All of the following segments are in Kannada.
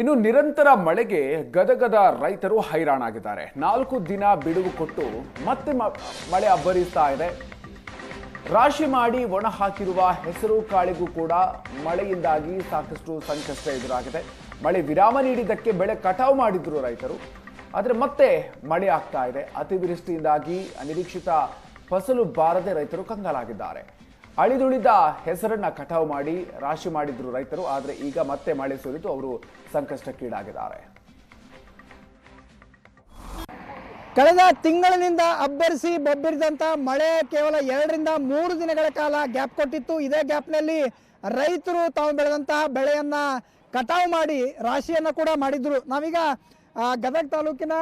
ಇನ್ನು ನಿರಂತರ ಮಳೆಗೆ ಗದಗದ ರೈತರು ಹೈರಾಣಾಗಿದ್ದಾರೆ. ನಾಲ್ಕು ದಿನ ಬಿಡುವು ಕೊಟ್ಟು ಮತ್ತೆ ಮಳೆ ಅಬ್ಬರಿಸ್ತಾ ಇದೆ. ರಾಶಿ ಮಾಡಿ ಒಣ ಹಾಕಿರುವ ಹೆಸರು ಕಾಳಿಗೂ ಕೂಡ ಮಳೆಯಿಂದಾಗಿ ಸಾಕಷ್ಟು ಸಂಕಷ್ಟ ಎದುರಾಗಿದೆ. ಮಳೆ ವಿರಾಮ ನೀಡಿದ್ದಕ್ಕೆ ಬೆಳೆ ಕಟಾವು ಮಾಡಿದ್ರು ರೈತರು. ಆದರೆ ಮತ್ತೆ ಮಳೆ ಆಗ್ತಾ ಇದೆ. ಅತಿವೃಷ್ಟಿಯಿಂದಾಗಿ ಅನಿರೀಕ್ಷಿತ ಫಸಲು ಬಾರದೆ ರೈತರು ಕಂಗಾಲಾಗಿದ್ದಾರೆ. ಅಳಿದುಳಿದ ಹೆಸರನ್ನು ಕಟಾವು ಮಾಡಿ, ರಾಶಿ ಮಾಡಿದ್ರು ರೈತರು, ಆದರೆ ಈಗ ಮತ್ತೆ ಮಳೆ ಸುರಿದು ಅವರು ಸಂಕಷ್ಟಕ್ಕೀಡಾಗಿದ್ದಾರೆ. ಕಳೆದ ತಿಂಗಳಿನಿಂದ ಅಬ್ಬರಿಸಿ ಬೊಬ್ಬಿರಿದಂಥ ಮಳೆ ಕೇವಲ ಎರಡರಿಂದ ಮೂರು ದಿನಗಳ ಕಾಲ ಗ್ಯಾಪ್ ಕೊಟ್ಟಿತ್ತು. ಇದೇ ಗ್ಯಾಪ್ನಲ್ಲಿ ರೈತರು ತಾವು ಬೆಳೆದಂತಹ ಬೆಳೆಯನ್ನ ಕಟಾವು ಮಾಡಿ, ರಾಶಿಯನ್ನು ಕೂಡ ಮಾಡಿದ್ರು. ನಾವೀಗ ಗದಗ ತಾಲೂಕಿನ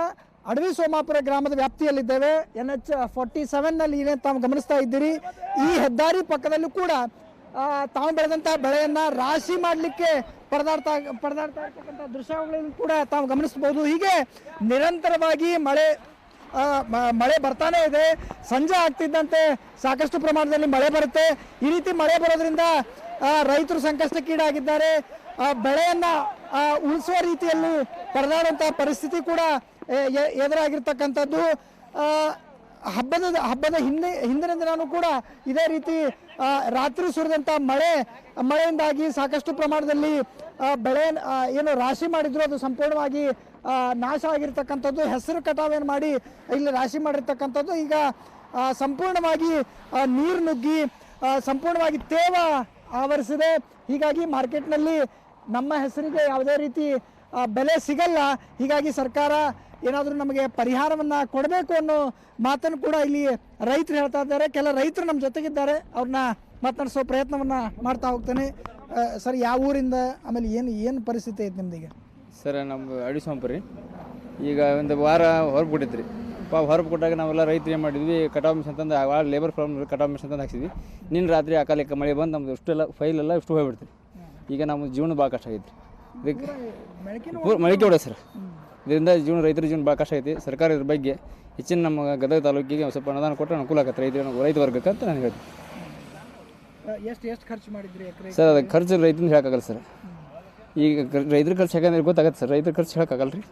ಅಡವಿ ಸೋಮಾಪುರ ಗ್ರಾಮದ ವ್ಯಾಪ್ತಿಯಲ್ಲಿದ್ದೇವೆ. ಎನ್ ಎಚ್ ಫಾರ್ಟಿ ಸೆವೆನ್ನಲ್ಲಿ ಏನೇ ತಾವು ಗಮನಿಸ್ತಾ ಇದ್ದೀರಿ, ಈ ಹೆದ್ದಾರಿ ಪಕ್ಕದಲ್ಲೂ ಕೂಡ ತಾವು ಬೆಳೆದಂತಹ ಬೆಳೆಯನ್ನು ರಾಶಿ ಮಾಡಲಿಕ್ಕೆ ಪರದಾಡ್ತಾ ಪರದಾಡ್ತಾ ಇರ್ತಕ್ಕಂಥ ದೃಶ್ಯಗಳನ್ನು ಕೂಡ ತಾವು ಗಮನಿಸಬಹುದು ಹೀಗೆ ನಿರಂತರವಾಗಿ ಮಳೆ ಮಳೆ ಬರ್ತಾನೆ ಇದೆ. ಸಂಜೆ ಆಗ್ತಿದ್ದಂತೆ ಸಾಕಷ್ಟು ಪ್ರಮಾಣದಲ್ಲಿ ಮಳೆ ಬರುತ್ತೆ. ಈ ರೀತಿ ಮಳೆ ಬರೋದ್ರಿಂದ ರೈತರು ಸಂಕಷ್ಟಕ್ಕೀಡಾಗಿದ್ದಾರೆ. ಬೆಳೆಯನ್ನು ಉಳಿಸುವ ರೀತಿಯಲ್ಲಿ ಪರದಾಡುವಂತಹ ಪರಿಸ್ಥಿತಿ ಕೂಡ ಎದುರಾಗಿರ್ತಕ್ಕಂಥದ್ದು. ಹಬ್ಬದ ಹಬ್ಬದ ಹಿಂದೆ, ಹಿಂದಿನ ನಾನು ಕೂಡ ಇದೇ ರೀತಿ ರಾತ್ರಿ ಸುರಿದಂಥ ಮಳೆ, ಮಳೆಯಿಂದಾಗಿ ಸಾಕಷ್ಟು ಪ್ರಮಾಣದಲ್ಲಿ ಬೆಳೆ ಏನು ರಾಶಿ ಮಾಡಿದ್ರು ಅದು ಸಂಪೂರ್ಣವಾಗಿ ನಾಶ ಆಗಿರ್ತಕ್ಕಂಥದ್ದು. ಹೆಸರು ಕಟಾವೇನು ಮಾಡಿ ಇಲ್ಲಿ ರಾಶಿ ಮಾಡಿರ್ತಕ್ಕಂಥದ್ದು. ಈಗ ಸಂಪೂರ್ಣವಾಗಿ ನೀರು ನುಗ್ಗಿ ಸಂಪೂರ್ಣವಾಗಿ ತೇವ ಆವರಿಸಿದೆ. ಹೀಗಾಗಿ ಮಾರ್ಕೆಟ್ನಲ್ಲಿ ನಮ್ಮ ಹೆಸರಿಗೆ ಯಾವುದೇ ರೀತಿ ಬೆಲೆ ಸಿಗಲ್ಲ. ಹೀಗಾಗಿ ಸರ್ಕಾರ ಏನಾದರೂ ನಮಗೆ ಪರಿಹಾರವನ್ನು ಕೊಡಬೇಕು ಅನ್ನೋ ಮಾತನ್ನು ಕೂಡ ಇಲ್ಲಿ ರೈತರು ಹೇಳ್ತಾ ಇದ್ದಾರೆ. ಕೆಲ ರೈತರು ನಮ್ಮ ಜೊತೆಗಿದ್ದಾರೆ. ಅವ್ರನ್ನ ಮಾತನಾಡಿಸೋ ಪ್ರಯತ್ನವನ್ನು ಮಾಡ್ತಾ ಹೋಗ್ತೇನೆ. ಸರ್, ಯಾವ ಊರಿಂದ, ಆಮೇಲೆ ಏನು ಏನು ಪರಿಸ್ಥಿತಿ ಐತೆ ನಿಮ್ದೀಗ? ಸರ್, ನಮ್ದು ಅಡಿಸೋಂಪ ರೀ. ಈಗ ಒಂದು ವಾರ ಹೊರಗೆ ಬಿಟ್ಟಿತ್ತು ರೀ ಪಾ ಕೊಟ್ಟಾಗ ನಾವೆಲ್ಲ ರೈತರು ಏನು ಮಾಡಿದ್ವಿ ಕಟಾವು ಮಿಷನ್ ತಂದು ಲೇಬರ್ ಪ್ರಾಬ್ಲಮ್ ಕಟಾವು ಮಿಷನ್ ತಂದು ಹಾಕ್ಸಿದ್ವಿ. ನಿನ್ನ ರಾತ್ರಿ ಅಕಾಲಿಕ ಮಳೆ ಬಂದು ನಮ್ದು ಇಷ್ಟೆಲ್ಲ ಫೈಲ್ ಎಲ್ಲ ಇಷ್ಟು ಹೋಗ್ಬಿಡ್ತು. ಈಗ ನಮ್ಮ ಜೀವನ ಭಾಳ ಕಷ್ಟ ಆಗೈತಿ ರೀ ಇದಕ್ಕೆ ಪೂರ ಮಳಿಕೆ ಹೊಡೆ ಸರ್. ಇದರಿಂದ ಜೀವನ ರೈತರ ಜೀವನ ಭಾಳ ಕಷ್ಟ ಐತಿ ಸರ್ಕಾರ ಇದ್ರ ಬಗ್ಗೆ ಹೆಚ್ಚಿನ ನಮ್ಮ ಗದಗ ತಾಲೂಕಿಗೆ ಒಂದು ಸ್ವಲ್ಪ ಅನುದಾನ ಕೊಟ್ಟರೆ ಅನುಕೂಲ ಆಗತ್ತೆ. ರೈತರ ರೈತ ವರ್ಗಕ್ಕೆ ಅಂತ ನಾನು ಹೇಳ್ತೀನಿ. ಎಷ್ಟು ಎಷ್ಟು ಖರ್ಚು ಮಾಡಿದ್ರಿ ಸರ್ ಅದಕ್ಕೆ ಖರ್ಚು ರೈತನ ಹೇಳಕ್ಕಾಗಲ್ಲ ಸರ್. ಈಗ ರೈತರ ಖರ್ಚು ಹೇಗಂದ್ರೆ ಗೊತ್ತಾಗತ್ತೆ ಸರ್. ರೈತರ ಖರ್ಚು ಹೇಳೋಕ್ಕಾಗಲ್ಲ ರೀ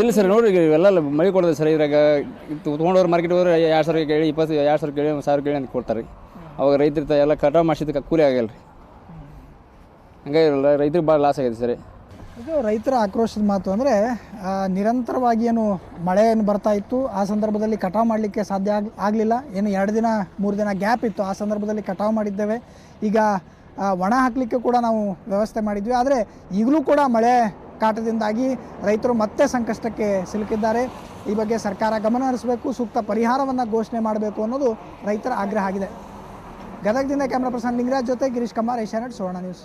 ಇಲ್ಲ ಸರ್ ನೋಡ್ರಿ ಇವೆಲ್ಲ ಮಳೆ ಕೊಡೋದು ಸರ್. ಇದ್ರಾಗ ತೊಗೊಂಡವ್ರು ಮಾರ್ಕೆಟ್ ಹೋದ್ರೆ ಎರಡು ಸಾವಿರ ಕೇಳಿ ಇಪ್ಪತ್ತು ಎರಡು ಸಾವಿರ ಕೇಳಿ ಒಂದು ಸಾವಿರ ಕೇಳಿ ಅಂತ ಕೊಡ್ತಾರೆ. ರೀ ಅವಾಗ ರೈತರ ಎಲ್ಲ ಕಟಾವು ಮಾಡಿಸಿದಕ್ಕೆ ಕೂಲಿ ಆಗಲ್ಲ ರೀ ಹಂಗಾಗಿ ರೈತರಿಗೆ ಭಾಳ ಲಾಸ್ ಆಗಿದೆ ಸರಿ. ಇದು ರೈತರ ಆಕ್ರೋಶದ ಮಾತು ಅಂದರೆ ನಿರಂತರವಾಗಿ ಏನು ಮಳೆ ಏನು ಬರ್ತಾ ಇತ್ತು, ಆ ಸಂದರ್ಭದಲ್ಲಿ ಕಟಾವು ಮಾಡಲಿಕ್ಕೆ ಸಾಧ್ಯ ಆಗ್, ಆಗಲಿಲ್ಲ. ಏನು ಎರಡು ದಿನ, ಮೂರು ದಿನ ಗ್ಯಾಪ್ ಇತ್ತು, ಆ ಸಂದರ್ಭದಲ್ಲಿ ಕಟಾವು ಮಾಡಿದ್ದೇವೆ. ಈಗ ಒಣ ಹಾಕಲಿಕ್ಕೆ ಕೂಡ ನಾವು ವ್ಯವಸ್ಥೆ ಮಾಡಿದ್ವಿ. ಆದರೆ ಈಗಲೂ ಕೂಡ ಮಳೆ ಕಾಟದಿಂದಾಗಿ ರೈತರು ಮತ್ತೆ ಸಂಕಷ್ಟಕ್ಕೆ ಸಿಲುಕಿದ್ದಾರೆ. ಈ ಬಗ್ಗೆ ಸರ್ಕಾರ ಗಮನ ಹರಿಸಬೇಕು, ಸೂಕ್ತ ಪರಿಹಾರವನ್ನು ಘೋಷಣೆ ಮಾಡಬೇಕು ಅನ್ನೋದು ರೈತರ ಆಗ್ರಹ ಆಗಿದೆ. ಗದಗದಿಂದ ಕ್ಯಾಮ್ರಾ ಪರ್ಸನ್ ಲಿಂಗರಾಜ್ ಜೊತೆ ಗಿರೀಶ್ ಕುಮಾರ್ ಏಷ್ಯಾನೆಟ್ ಸುವರ್ಣ ನ್ಯೂಸ್.